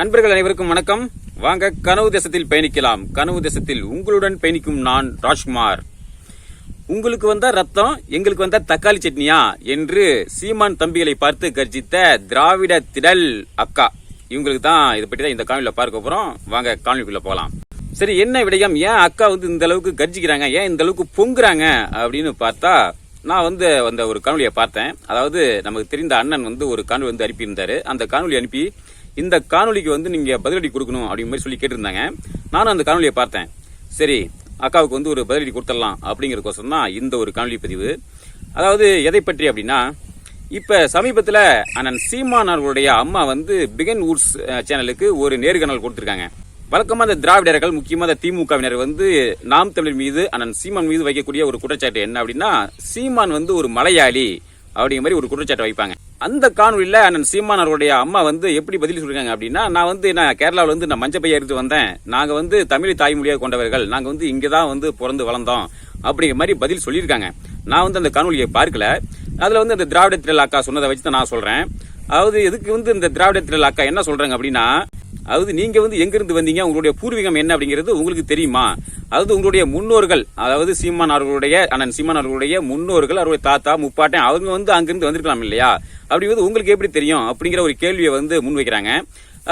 நண்பர்கள் அனைவருக்கும் வணக்கம். வாங்க கனவு தேசத்தில் பயணிக்கலாம். கனவு தேசத்தில் உங்களுடன் பயணிக்கும் நான் ராஜ்குமார். உங்களுக்கு வந்தா ரத்தம் எங்களுக்கு வந்தா தக்காளி சட்னியா என்று சீமான் தம்பிகளை பார்த்து கர்ஜித்த திராவிட திடல் அக்கா. இவங்களுக்கு தான் இதை பற்றி தான் இந்த காணொலியில் பார்க்க போகிறோம் வாங்க காணொலிக்குள்ள போகலாம். சரி என்ன விடயம்? ஏன் அக்கா வந்து இந்த அளவுக்கு கர்ஜிக்கிறாங்க? ஏன் இந்த அளவுக்கு பொங்குறாங்க? அப்படின்னு பார்த்தா நான் வந்து அந்த ஒரு காணொலியை பார்த்தேன். அதாவது நமக்கு தெரிந்த அண்ணன் வந்து ஒரு காணொலி வந்து அனுப்பியிருந்தாரு. அந்த காணொலி அனுப்பி இந்த காணொலிக்கு வந்து நீங்க பதிலடி கொடுக்கணும் அப்படிங்கிற மாதிரி சொல்லி கேட்டிருந்தாங்க. நானும் அந்த காணொலியை பார்த்தேன். சரி அக்காவுக்கு வந்து ஒரு பதிலடி கொடுத்துடலாம் அப்படிங்கிறக்கோசரம் தான் இந்த ஒரு காணொலி பதிவு. அதாவது எதை பற்றி அப்படின்னா இப்ப சமீபத்தில் அண்ணன் சீமான் அவர்களுடைய அம்மா வந்து பிகன் வுட்ஸ் சேனலுக்கு ஒரு நேர்காணல் கொடுத்திருக்காங்க. வழக்கமா அந்த திராவிடர்கள் முக்கியமாக திமுகவினர் வந்து நாம் தமிழர் மீது அண்ணன் சீமான் மீது வைக்கக்கூடிய ஒரு குற்றச்சாட்டு என்ன அப்படின்னா சீமான் வந்து ஒரு மலையாளி அப்படிங்கிற மாதிரி ஒரு குற்றச்சாட்டை வைப்பாங்க. அந்த காணொலியில் அண்ணன் சீமான் அவருடைய அம்மா வந்து எப்படி பதில் சொல்லியிருக்காங்க அப்படின்னா நான் வந்து நான் கேரளாவில் வந்து நான் மஞ்சள் எடுத்து வந்தேன். நாங்கள் வந்து தமிழ் தாய்மொழியாக கொண்டவர்கள். நாங்கள் வந்து இங்கே தான் வந்து பிறந்து வளர்ந்தோம் அப்படிங்கிற மாதிரி பதில் சொல்லியிருக்காங்க. நான் வந்து அந்த காணொலியை பார்க்கல. அதில் வந்து அந்த திராவிட திரள் அக்கா சொன்னதை வச்சு தான் நான் சொல்கிறேன் அதாவது எதுக்கு வந்து இந்த திராவிட திரள் அக்கா என்ன சொல்கிறாங்க அப்படின்னா அதாவது நீங்க வந்து எங்கிருந்து வந்தீங்க உங்களுடைய பூர்வீகம் என்ன அப்படிங்கிறது உங்களுக்கு தெரியுமா? அதாவது உங்களுடைய முன்னோர்கள் அதாவது சீமான் அவர்களுடைய அண்ணன் சீமான் அவர்களுடைய முன்னோர்கள் அவருடைய தாத்தா முப்பாட்டன் அவங்க வந்து அங்கிருந்து வந்திருக்கலாம் இல்லையா? அப்படி வந்து உங்களுக்கு எப்படி தெரியும் அப்படிங்கிற ஒரு கேள்வியை வந்து முன்வைக்கிறாங்க.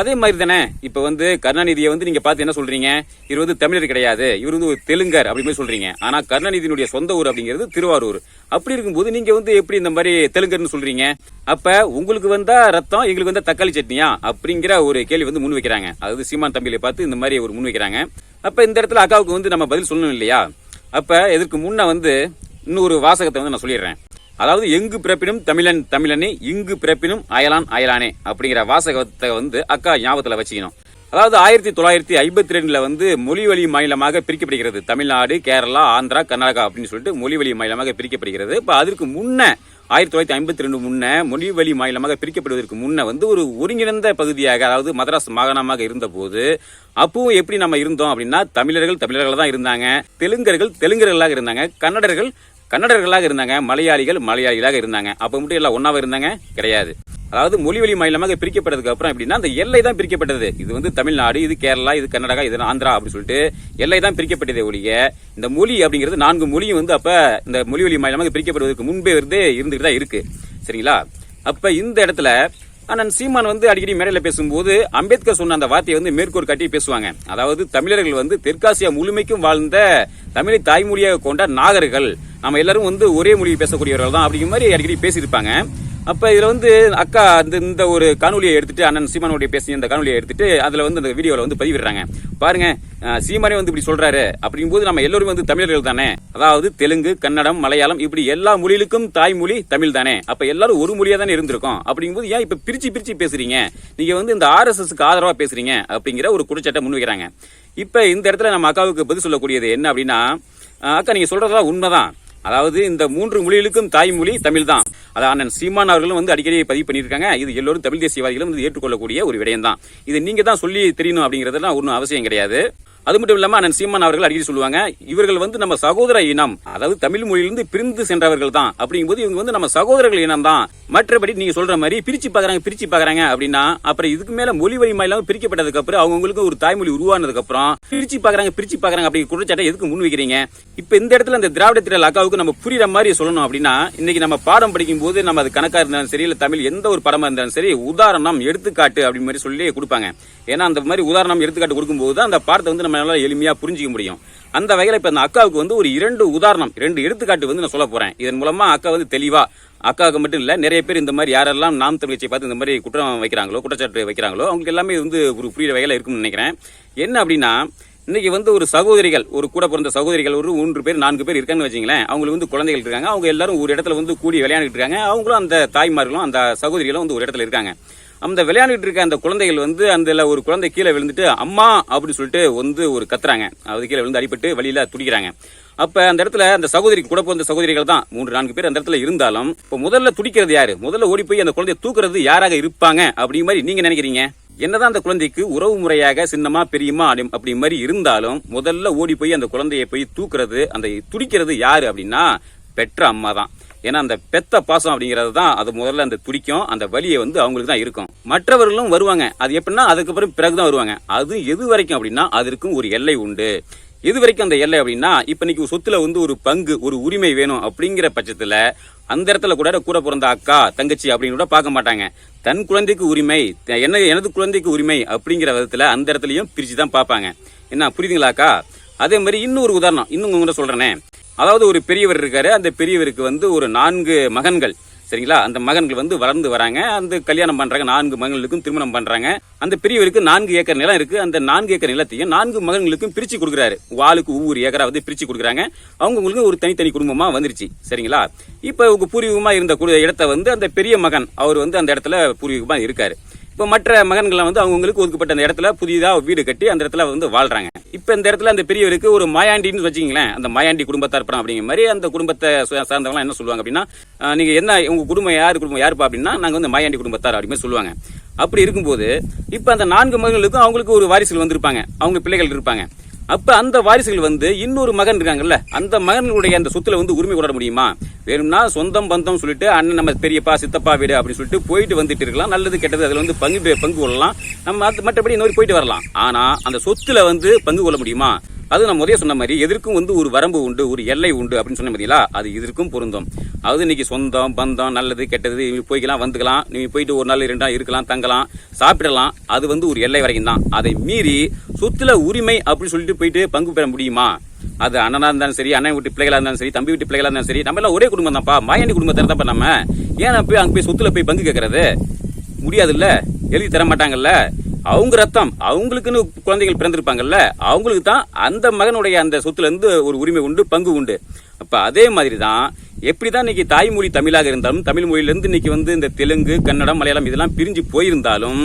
அதே மாதிரி தானே? இப்போ வந்து கருணாநிதியை வந்து நீங்கள் பார்த்து என்ன சொல்கிறீங்க இவர் வந்து தமிழர் கிடையாது. இவர் வந்து ஒரு தெலுங்கர் அப்படி மாதிரி சொல்கிறீங்க ஆனால் கருணாநிதியினுடைய சொந்த ஊர் அப்படிங்கிறது திருவாரூர். அப்படி இருக்கும்போது நீங்கள் வந்து எப்படி இந்த மாதிரி தெலுங்கர்னு சொல்கிறீங்க அப்போ உங்களுக்கு வந்தால் ரத்தம் எங்களுக்கு வந்தால் தக்காளி சட்னியா? அப்படிங்கிற ஒரு கேள்வி வந்து முன் வைக்கிறாங்க. அதாவது சீமான் தம்பியை பார்த்து இந்த மாதிரி ஒரு முன் வைக்கிறாங்க. அப்போ இந்த இடத்துல அக்காவுக்கு வந்து நம்ம பதில் சொல்லணும் இல்லையா? அப்போ இதற்கு முன்னே வந்து இன்னொரு வாசகத்தை வந்து நான் சொல்லிடுறேன். அதாவது எங்கு பிறப்பினும் தமிழன் தமிழனே இங்கு பிறப்பினும் அயலான் அயலானே அப்படிங்கிற வாசகத்தை வந்து அக்கா ஞாபகத்துல வச்சுக்கணும். அதாவது ஆயிரத்தி தொள்ளாயிரத்தி ஐம்பத்தி ரெண்டுல வந்து மொழி வழி மாநிலமாக பிரிக்கப்படுகிறது. தமிழ்நாடு கேரளா ஆந்திரா கர்நாடகா அப்படின்னு சொல்லிட்டு மொழி வழி மாநிலமாக பிரிக்கப்படுகிறது. இப்போ அதற்கு முன்ன ஆயிரத்தி தொள்ளாயிரத்தி ஐம்பத்தி ரெண்டு முன்ன மொழி வழி மாநிலமாக பிரிக்கப்படுவதற்கு முன்னே வந்து ஒரு ஒருங்கிணைந்த பகுதியாக அதாவது மதராஸ் மாகாணமாக இருந்தபோது அப்பவும் எப்படி நம்ம இருந்தோம் அப்படின்னா தமிழர்கள் தமிழர்கள் தான் இருந்தாங்க தெலுங்கர்கள் தெலுங்கர்களாக இருந்தாங்க கன்னடர்கள் கன்னடர்களாக இருந்தாங்க மலையாளிகள் மலையாளிகளாக இருந்தாங்க. அப்போ மட்டும் எல்லாம் ஒன்னாவா இருந்தாங்க? கிடையாது. அதாவது மொழி வழி மாநிலமாக பிரிக்கப்பட்டதுக்கு அப்புறம் எப்படின்னா அந்த எல்லை தான் பிரிக்கப்பட்டது. இது வந்து தமிழ்நாடு இது கேரளா இது கர்நாடகா இது ஆந்திரா அப்படின்னு சொல்லிட்டு எல்லை தான் பிரிக்கப்பட்டதே ஒழிய இந்த மொழி அப்படிங்கிறது நான்கு மொழியும் வந்து அப்ப இந்த மொழி வழி மாநிலமாக பிரிக்கப்படுவதற்கு முன்பே இருந்தே இருந்துட்டு தான் இருக்கு. சரிங்களா? அப்ப இந்த இடத்துல அண்ணன் சீமான் வந்து அடிக்கடி மேடையில் பேசும்போது அம்பேத்கர் சொன்ன அந்த வார்த்தையை வந்து மேற்கோள் காட்டி பேசுவாங்க. அதாவது தமிழர்கள் வந்து தெற்காசியா முழுமைக்கும் வாழ்ந்த தமிழை தாய்மொழியாக கொண்ட நாகர்கள். நம்ம எல்லாரும் வந்து ஒரே மொழியை பேசக்கூடியவர்கள் தான் அப்படிங்கிற மாதிரி அடிக்கடி பேசியிருப்பாங்க. அப்ப இதுல வந்து அக்கா அந்த இந்த ஒரு காணொலியை எடுத்துட்டு அண்ணன் சீமானுடைய பேசிய அந்த காணொலியை எடுத்துட்டு அதுல வந்து அந்த வீடியோல வந்து பதிவிடுறாங்க. பாருங்க சீமானே வந்து இப்படி சொல்றாரு. அப்படிங்கும்போது நம்ம எல்லோரும் வந்து தமிழர்கள் தானே? அதாவது தெலுங்கு கன்னடம் மலையாளம் இப்படி எல்லா மொழிகளுக்கும் தாய்மொழி தமிழ் தானே? அப்ப எல்லாரும் ஒரு மொழியா தானே இருந்திருக்கோம். அப்படிங்கும்போது ஏன் இப்ப பிரிச்சு பிரிச்சு பேசுறீங்க? நீங்க வந்து இந்த ஆர் எஸ் ஆதரவா பேசுறீங்க அப்படிங்கிற ஒரு குற்றச்சாட்டை முன்வைக்கிறாங்க. இப்ப இந்த இடத்துல நம்ம அக்காவுக்கு பதில் சொல்லக்கூடியது என்ன அப்படின்னா அக்கா நீங்க சொல்றதெல்லாம் உண்மைதான். அதாவது இந்த மூன்று மொழிகளுக்கும் தாய்மொழி தமிழ் தான் அதை அண்ணன் சீமான் அவர்களும் வந்து அடிக்கடி பதிவு பண்ணியிருக்காங்க. இது எல்லோரும் தமிழ் தேசியவாதிகளும் வந்து ஏற்றுக்கொள்ளக்கூடிய ஒரு விடயம் தான் இது நீங்க தான் சொல்லி தெரியணும் அப்படிங்கறதெல்லாம் ஒன்றும் அவசியம் கிடையாது. அது மட்டும் இல்லாம அண்ணன் சீமான் அவர்கள் அடிக்கடி சொல்லுவாங்க இவர்கள் வந்து நம்ம சகோதர இனம் அதாவது தமிழ் மொழியிலிருந்து பிரிந்து சென்றவர்கள் தான் அப்படிங்கும்போது இவங்க வந்து நம்ம சகோதரர்கள் இனம் தான் மற்றபடி நீங்க சொல்ற மாதிரி பிரிச்சு பாக்குறாங்க பிரிச்சு பாக்குறாங்க அப்படின்னா அப்புறம் இதுக்கு மேல மொழி வழி இல்லாம பிரிக்கப்பட்டதுக்கு அப்புறம் அவங்களுக்கு ஒரு தாய்மொழி உருவானதுக்கு அப்புறம் பிரிச்சு பாக்குறாங்க பிரிச்சு பாக்குறாங்க அப்படி குற்றச்சாட்டை எதுக்கு முன் வைக்கிறீங்க? இப்ப இந்த இடத்துல இந்த திராவிட திரள் அக்காவுக்கு நம்ம புரியுற மாதிரி சொல்லணும் அப்படின்னா இன்னைக்கு நம்ம பாடம் படிக்கும் போது நம்ம அது கணக்கா இருந்தாலும் சரி இல்ல தமிழ் எந்த ஒரு படமா இருந்தாலும் சரி உதாரணம் எடுத்துக்காட்டு அப்படி மாதிரி சொல்லி கொடுப்பாங்க. ஏன்னா அந்த மாதிரி உதாரணம் எடுத்துக்காட்டு கொடுக்கும்போது அந்த பாடத்தை வந்து நம்மளால எளிமையா புரிஞ்சிக்க முடியும். அந்த வகையில இப்ப அந்த அக்காவுக்கு வந்து ஒரு இரண்டு உதாரணம் இரண்டு எடுத்துக்காட்டு வந்து நான் சொல்ல போறேன். இதன் மூலமா அக்கா வந்து தெளிவா அக்காவுக்கு மட்டும் இல்லை நிறைய பேர் இந்த மாதிரி யாரெல்லாம் நாம் தமிழ்ச்சியை பார்த்து இந்த மாதிரி குற்றம் வைக்கிறாங்களோ குற்றச்சாட்டு வைக்கிறாங்களோ அவங்களுக்கு எல்லாமே வந்து ஒரு புரியிற வகையில் இருக்கும்னு நினைக்கிறேன். என்ன அப்படின்னா இன்றைக்கி வந்து ஒரு சகோதரிகள் ஒரு கூட பிறந்த சகோதரிகள் ஒரு மூன்று பேர் நான்கு பேர் இருக்காங்கன்னு வச்சிங்களேன் அவங்களுக்கு வந்து குழந்தைகள் இருக்காங்க. அவங்க எல்லாரும் ஒரு இடத்துல வந்து கூடி விளையாண்டுட்டு இருக்காங்க. அவங்களும் அந்த தாய்மார்களும் அந்த சகோதரிகளும் வந்து ஒரு இடத்துல இருக்காங்க. அந்த விளையாண்டுட்டு இருக்க அந்த குழந்தைகள் வந்து அந்த ஒரு குழந்தை கீழே விழுந்துட்டு அம்மா அப்படின்னு சொல்லிட்டு வந்து ஒரு கத்துறாங்க. அது கீழே விழுந்து அடிபட்டு வழியில் துடிக்கிறாங்க. அப்போ அந்த இடத்துல அந்த சகோதரி கூட பிறந்த சகோதரிகள் தான் மூன்று நான்கு பேர் அந்த இடத்துல இருந்தாலும் இப்போ முதல்ல துடிக்கிறது யாரு? முதல்ல ஓடி போய் அந்த குழந்தையை தூக்குறது யாராக இருப்பாங்க? அப்படிங்கிற மாதிரி நீங்க நினைக்கிறீங்க? என்னதான் அந்த குழந்தைக்கு உறவு முறையாக சின்னமா பெரியமா அப்படி- மாதிரி இருந்தாலும் முதல்ல ஓடி போய் அந்த குழந்தையை போய் தூக்குறது அந்த துடிக்கிறது யாரு அப்படின்னா பெற்ற அம்மா தான். ஏன்னா அந்த பெத்த பாசம் அப்படிங்கிறது தான் அது முதல்ல அந்த துடிக்கும் அந்த வலியை வந்து அவங்களுக்கு தான் இருக்கும். மற்றவர்களும் வருவாங்க. அது எப்படின்னா அதுக்கப்புறம் பிறகுதான் வருவாங்க. அது எது வரைக்கும் அப்படின்னா அதற்கும் ஒரு எல்லை உண்டு. எது வரைக்கும் அந்த எல்லை அப்படின்னா இப்போ இன்னைக்கு சொத்துல வந்து ஒரு பங்கு ஒரு உரிமை வேணும் அப்படிங்கிற பட்சத்தில் அந்த இடத்துல கூட கூட பிறந்த அக்கா தங்கச்சி அப்படின்னு கூட பார்க்க மாட்டாங்க. தன் குழந்தைக்கு உரிமை என்ன எனது குழந்தைக்கு உரிமை அப்படிங்கிற விதத்தில் அந்த இடத்துலையும் பிரித்து தான் பார்ப்பாங்க. என்ன புரியுதுங்களாக்கா அதே மாதிரி இன்னொரு உதாரணம் இன்னும் உங்கள்கிட்ட சொல்கிறேனே அதாவது ஒரு பெரியவர் இருக்காரு அந்த பெரியவருக்கு வந்து ஒரு நான்கு மகன்கள். சரிங்களா? அந்த மகன்கள் வந்து வளர்ந்து வராங்க. அந்த கல்யாணம் பண்றாங்க. நான்கு மகன்களுக்கும் திருமணம் பண்றாங்க. அந்த பெரியவருக்கு நான்கு ஏக்கர் நிலம் இருக்கு. அந்த நான்கு ஏக்கர் நிலத்தையும் நான்கு மகன்களுக்கும் பிரிச்சு கொடுக்குறாரு. வாளுக்கு ஒவ்வொரு ஏக்கரா வந்து பிரிச்சு கொடுக்குறாங்க. அவங்களுக்கு ஒரு தனித்தனி குடும்பமா வந்துருச்சு. சரிங்களா? இப்ப உங்க பூர்வீகமா இருந்த இடத்த வந்து அந்த பெரிய மகன் அவர் வந்து அந்த இடத்துல பூர்வீகமா இருக்காரு. இப்போ மற்ற மகன்கள்லாம் வந்து அவங்களுக்கு ஒதுக்கப்பட்ட அந்த இடத்துல புதிதாக வீடு கட்டி அந்த இடத்துல வந்து வாழ்றாங்க. இப்போ இந்த இடத்துல அந்த பெரியவருக்கு ஒரு மாயாண்டின்னு வச்சுக்கீங்களேன் அந்த மாயாண்டி குடும்பத்தார் படம் அப்படிங்கிற மாதிரி அந்த குடும்பத்தை சார்ந்தவங்களாம் என்ன சொல்லுவாங்க அப்படின்னா நீங்கள் என்ன உங்கள் குடும்பம் யார் குடும்பம் யாருப்பா? அப்படின்னா நாங்கள் வந்து மாயாண்டி குடும்பத்தார் அப்படின்னு சொல்லுவாங்க. அப்படி இருக்கும்போது இப்போ அந்த நான்கு மகன்களுக்கும் அவங்களுக்கு ஒரு வாரிசுகள் வந்திருப்பாங்க. அவங்க பிள்ளைகள் இருப்பாங்க. அப்ப அந்த வாரிசுகள் வந்து இன்னொரு மகன் இருக்காங்கல்ல அந்த மகனுடைய அந்த சொத்துல வந்து உரிமை கொண்டாட முடியுமா? வேணும்னா சொந்தம் பந்தம் சொல்லிட்டு அண்ணன் நம்ம பெரியப்பா சித்தப்பா வீடு அப்படின்னு சொல்லிட்டு போயிட்டு வந்துட்டு இருக்கலாம். நல்லது கெட்டது அதுல வந்து பங்கு பங்கு கொள்ளலாம். நம்ம மற்றபடி இன்னொரு போயிட்டு வரலாம். ஆனா அந்த சொத்துல வந்து பங்கு கொள்ள முடியுமா? அது நான் முதல்ல சொன்ன மாதிரி எதற்கும் வந்து ஒரு வரம்பு உண்டு ஒரு எல்லை உண்டு அப்படின்னு சொன்ன மாதிரியா அது இதற்கும் பொருந்தும். அதாவது இன்னைக்கு சொந்தம் பந்தம் நல்லது கெட்டது நீங்கள் போய்க்கலாம் வந்துக்கலாம் நீங்கள் போயிட்டு ஒரு நாள் ரெண்டு நாள் இருக்கலாம் தங்கலாம் சாப்பிடலாம் அது வந்து ஒரு எல்லை வரைக்கும் தான். அதை மீறி சொத்துல உரிமை அப்படின்னு சொல்லிட்டு போயிட்டு பங்கு பெற முடியுமா? அது அண்ணனா இருந்தாலும் சரி அண்ணன் வீட்டு பிள்ளைகளா இருந்தாலும் சரி தம்பி வீட்டு பிள்ளைகளா இருந்தாலும் சரி நம்ம எல்லாம் ஒரே குடும்பம் தான்ப்பா. மாயாண்டி குடும்பத்தை தான்ப்பா நம்ம? ஏன் போய் அங்கே போய் சொத்துல போய் பங்கு கேட்கறது முடியாதுல்ல? எழுதி தர மாட்டாங்கல்ல? அவங்க ரத்தம் அவங்களுக்குன்னு குழந்தைகள் பிறந்திருப்பாங்கல்ல அவங்களுக்கு தான் அந்த மகனுடைய அந்த சொத்துலேருந்து ஒரு உரிமை உண்டு பங்கு உண்டு. அப்போ அதே மாதிரி தான் எப்படி தான் இன்னைக்கு தாய்மொழி தமிழாக இருந்தாலும் தமிழ் மொழியிலேருந்து இன்னைக்கு வந்து இந்த தெலுங்கு கன்னடம் மலையாளம் இதெல்லாம் பிரிஞ்சு போயிருந்தாலும்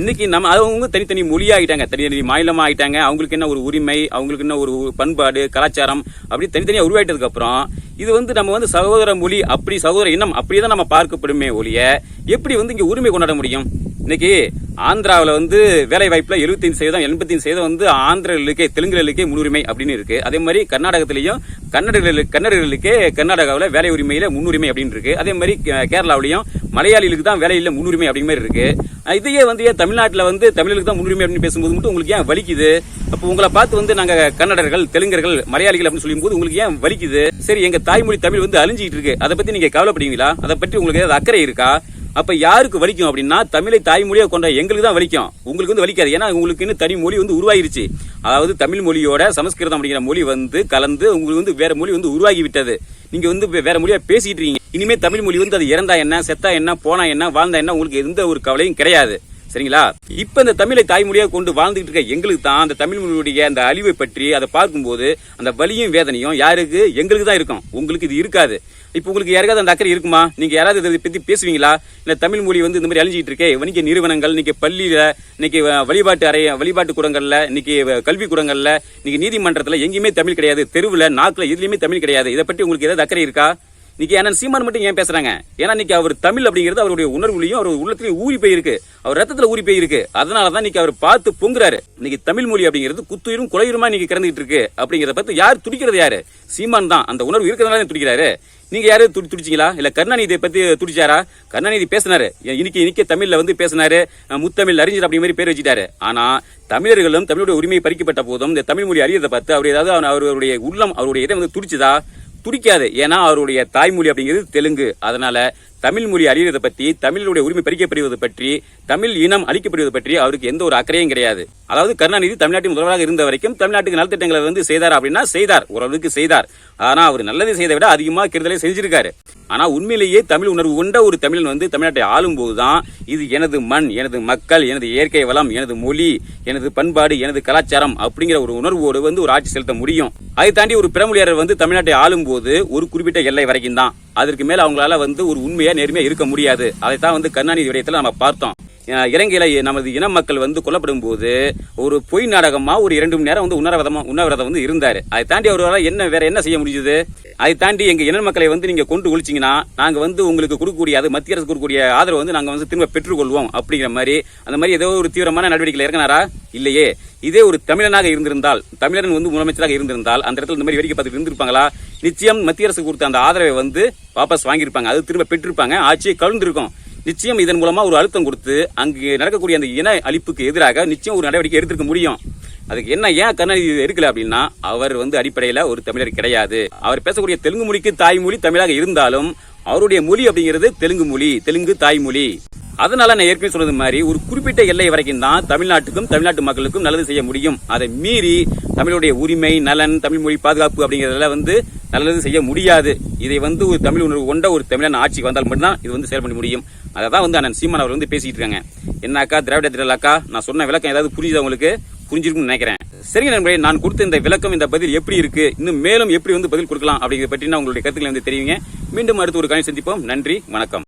இன்னைக்கு நம்ம அவங்க தனித்தனி மொழியாகிட்டாங்க தனித்தனி மாநிலமாக ஆகிட்டாங்க அவங்களுக்கு என்ன ஒரு உரிமை அவங்களுக்கு என்ன ஒரு பண்பாடு கலாச்சாரம் அப்படி தனித்தனியாக உருவாயிட்டதுக்கப்புறம் இது வந்து நம்ம வந்து சகோதர மொழி அப்படி சகோதர இனம் அப்படியே தான் நம்ம பார்க்கப்படுமே ஒழிய எப்படி வந்து இங்கே உரிமை கொண்டாட முடியும்? இன்னைக்கு ஆந்திராவில் வந்து வேலை வாய்ப்பில் எழுபத்தஞ்சு சதவீதம் எண்பத்தஞ்சு சதவீதம் வந்து ஆந்திரர்களுக்கே தெலுங்குகளுக்கே முன்னுரிமை அப்படின்னு இருக்கு. அதே மாதிரி கர்நாடகத்திலையும் கன்னடர்களுக்கு கன்னடர்களுக்கே கர்நாடகாவில் வேலை உரிமையில முன்னுரிமை அப்படின்னு இருக்கு. அதே மாதிரி கே- கேரளாவிலையும் மலையாளிகளுக்கு தான் வேலையில் முன்னுரிமை அப்படிங்கிற மாதிரி இருக்கு. இதையே வந்து ஏன் தமிழ்நாட்டில் வந்து தமிழர்களுக்கு தான் முன்னுரிமை அப்படின்னு பேசும்போது மட்டும் உங்களுக்கு ஏன் வலிக்குது? அப்போ உங்களை பார்த்து வந்து நாங்க கன்னடர்கள் தெலுங்கர்கள் மலையாளிகள் அப்படின்னு சொல்லும்போது உங்களுக்கு ஏன் வலிக்குது? சரி எங்க தாய்மொழி தமிழ் வந்து அழிஞ்சிட்டு இருக்கு. அதை பத்தி நீங்க கவலைப்படுவீங்களா? அதை பற்றி உங்களுக்கு ஏதாவது அக்கறை இருக்கா? அப்ப யாருக்கு வலிக்கும் அப்படின்னா தமிழை தாய்மொழியாக கொண்ட எங்களுக்கு தான் வலிக்கும். உங்களுக்கு வந்து வலிக்காது. ஏன்னா உங்களுக்கு இன்னும் தனி மொழி வந்து உருவாயிருச்சு. அதாவது தமிழ் மொழியோட சமஸ்கிருதம் அப்படிங்கிற மொழி வந்து கலந்து உங்களுக்கு வந்து வேற மொழி வந்து உருவாகி விட்டது நீங்க வந்து வேற மொழியா பேசிட்டு இருக்கீங்க. இனிமே தமிழ் மொழி வந்து அது இறந்தா என்ன செத்தா என்ன போனா என்ன வாழ்ந்தா என்ன உங்களுக்கு எந்த ஒரு கவலையும் கிடையாது. சரிங்களா? இப்ப இந்த தமிழை தாய்மொழியாக கொண்டு வாழ்ந்துகிட்டு இருக்க எங்களுக்கு தான் அந்த தமிழ் மொழியுடைய அந்த அழிவை பற்றி அதை பார்க்கும்போது அந்த வலியும் வேதனையும் யாருக்கு? எங்களுக்கு தான் இருக்கும். உங்களுக்கு இது இருக்காது. இப்போ உங்களுக்கு யாருக்காவது அந்த அக்கறை இருக்குமா? நீங்க யாராவது இதை பத்தி பேசுவீங்களா? இல்லை தமிழ் மொழி வந்து இந்த மாதிரி அழிஞ்சிட்டு இருக்கே. வணிக நிறுவனங்கள் இன்னைக்கு பள்ளியில இன்னைக்கு வழிபாட்டு அறை வழிபாட்டு கூடங்கள்ல இன்னைக்கு கல்வி கூடங்கள்ல இன்னைக்கு நீதிமன்றத்துல எங்கேயுமே தமிழ் கிடையாது. தெருவில் நாக்கில் எதுலயுமே தமிழ் கிடையாது. இதை பற்றி உங்களுக்கு ஏதாவது அக்கறை இருக்கா? இன்னைக்கு அண்ணன் சீமான் மட்டும் ஏன் பேசுறாங்க? ஏன்னா இன்னைக்கு அவர் தமிழ் அப்படிங்கிறது அவருடைய உணர்வுலையும் அவர் உள்ளத்திலையும் ஊறி போயிருக்கு. அவர் ரத்தத்துல ஊறி போயிருக்கு. அதனால தான் இன்னைக்கு அவர் பார்த்து பொங்குறாரு. இன்னைக்கு தமிழ் மொழி அப்படிங்கிறது குத்துயிரும் குலையுருமா இன்னைக்கு கிடந்துட்டு இருக்கு அப்படிங்கிறத பார்த்து யார் துடிக்கிறது யாரு? சீமான் தான். அந்த உணர்வு இருக்கிறதுனால துடிக்கிறாரு. நீங்க யாரு? துடி துடிச்சிங்களா? இல்ல கருணாநிதியை பத்தி துடிச்சாரா? கருணாநிதி பேசினாரு. இன்னைக்கு இன்னைக்கு தமிழ்ல வந்து பேசினாரு. முத்தமிழ் அறிஞர் அப்படி மாதிரி பேர் வச்சுட்டாரு. ஆனா தமிழர்களும் தமிழுடைய உரிமை பறிக்கப்பட்ட போதும் இந்த தமிழ் மொழி அறியதை பார்த்து அவர் ஏதாவது அவன் அவருடைய உள்ளம் அவருடைய இதை வந்து துடிச்சுதா? துடிக்காது. ஏன்னா அவருடைய தாய்மொழி அப்படிங்கிறது தெலுங்கு. அதனால தமிழ் மொழி அழியிறதை பற்றி தமிழுடைய உரிமை பறிக்கப்படுவது பற்றி தமிழ் இனம் அழிக்கப்படுவது பற்றி அவருக்கு எந்த ஒரு அக்கறையும் கிடையாது. அதாவது கருணாநிதி தமிழ்நாட்டின் முதல்வராக இருந்த வரைக்கும் தமிழ்நாட்டுக்கு நலத்திட்டங்களை வந்து செய்தார் அப்படின்னா செய்தார். ஓரளவுக்கு செய்தார். ஆனால் அவர் நல்லதை செய்ததை விட அதிகமாக கெடுதலை செஞ்சிருக்காரு. ஆனால் உண்மையிலேயே தமிழ் உணர்வு கொண்ட ஒரு தமிழன் வந்து தமிழ்நாட்டை ஆளும் போதுதான் இது எனது மண் எனது மக்கள் எனது இயற்கை வளம் எனது மொழி எனது பண்பாடு எனது கலாச்சாரம் அப்படிங்கிற ஒரு உணர்வோடு வந்து ஒரு ஆட்சி செலுத்த முடியும். அதை தாண்டி ஒரு பிறமொழியாளர் வந்து தமிழ்நாட்டை ஆளும் போது ஒரு குறிப்பிட்ட எல்லை வரைக்கும் தான். அதற்கு மேல அவங்களால வந்து ஒரு உண்மையா நேர்மையா இருக்க முடியாது. அதைத்தான் வந்து கருணாநிதி விடயத்துல நம்ம பார்த்தோம். இலங்கையில் நமது இன மக்கள் வந்து கொல்லப்படும் போது ஒரு பொய் நாடகமாக ஒரு இரண்டு மணி நேரம் வந்து உண்ணாவிரதமா உண்ணாவிரதம் வந்து இருந்தார். அதை தாண்டி அவரால் என்ன வேற என்ன செய்ய முடிஞ்சது? அதை தாண்டி எங்கள் இன மக்களை வந்து நீங்கள் கொண்டு ஒழிச்சிங்கன்னா நாங்கள் வந்து உங்களுக்கு கொடுக்கக்கூடிய அது மத்திய அரசு கொடுக்கக்கூடிய ஆதரவு வந்து நாங்கள் வந்து திரும்ப பெற்றுக்கொள்வோம் அப்படிங்கிற மாதிரி அந்த மாதிரி ஏதோ ஒரு தீவிரமான நடவடிக்கையில் இறங்கினாரா? இல்லையே. இதே ஒரு தமிழனாக இருந்திருந்தால் தமிழன் வந்து முதலமைச்சராக இருந்திருந்தால் அந்த இடத்துல இந்த மாதிரி வேடிக்கை பார்த்துட்டு இருந்திருப்பாங்களா? நிச்சயம் மத்திய அரசு கொடுத்த அந்த ஆதரவை வந்து வாபஸ் வாங்கியிருப்பாங்க. அது திரும்ப பெற்றிருப்பாங்க. ஆட்சியை கலந்துருக்கும் நிச்சயம் இதன் மூலமா ஒரு அழுத்தம் கொடுத்து அங்கு நடக்கக்கூடிய அந்த இன அழிப்புக்கு எதிராக நிச்சயம் ஒரு நடவடிக்கை எடுத்திருக்க முடியும். அதுக்கு என்ன ஏன் கருணாநிதி எடுக்கல அப்படின்னா அவர் வந்து அடிப்படையில் ஒரு தமிழர் கிடையாது. அவர் பேசக்கூடிய தெலுங்கு மொழிக்கு தாய்மொழி தமிழாக இருந்தாலும் அவருடைய மொழி அப்படிங்கிறது தெலுங்கு மொழி தெலுங்கு தாய்மொழி. அதனால நான் ஏற்கனவே சொன்னது மாதிரி ஒரு குறிப்பிட்ட எல்லை வரைக்கும் தான் தமிழ்நாட்டுக்கும் தமிழ்நாட்டு மக்களுக்கும் நல்லது செய்ய முடியும். அதை மீறி தமிழுடைய உரிமை நலன் தமிழ் மொழி பாதுகாப்பு அப்படிங்கறதுல வந்து நல்லது செய்ய முடியாது. இதை வந்து ஒரு தமிழ் உணர்வு கொண்ட ஒரு தமிழன் ஆட்சிக்கு வந்தால் மட்டும்தான் இது வந்து செயல்பட முடியும். அதை தான் வந்து அண்ணன் சீமான் அவர் வந்து பேசிகிட்டு இருக்காங்க. என்னக்கா திராவிட திடல் அக்கா நான் சொன்ன விளக்கம் ஏதாவது புரியுதா உங்களுக்கு? புரிஞ்சிருக்கும்னு நினைக்கிறேன். சரிங்க நண்பர்களே நான் கொடுத்த இந்த விளக்கம் இந்த பதில் எப்படி இருக்கு? இன்னும் மேலும் எப்படி வந்து பதில் கொடுக்கலாம் அப்படிங்கிறத பற்றி நான் உங்களுடைய கருத்துக்களை வந்து தெரியுங்க மீண்டும் அடுத்து ஒரு காணி சந்திப்போம். நன்றி வணக்கம்.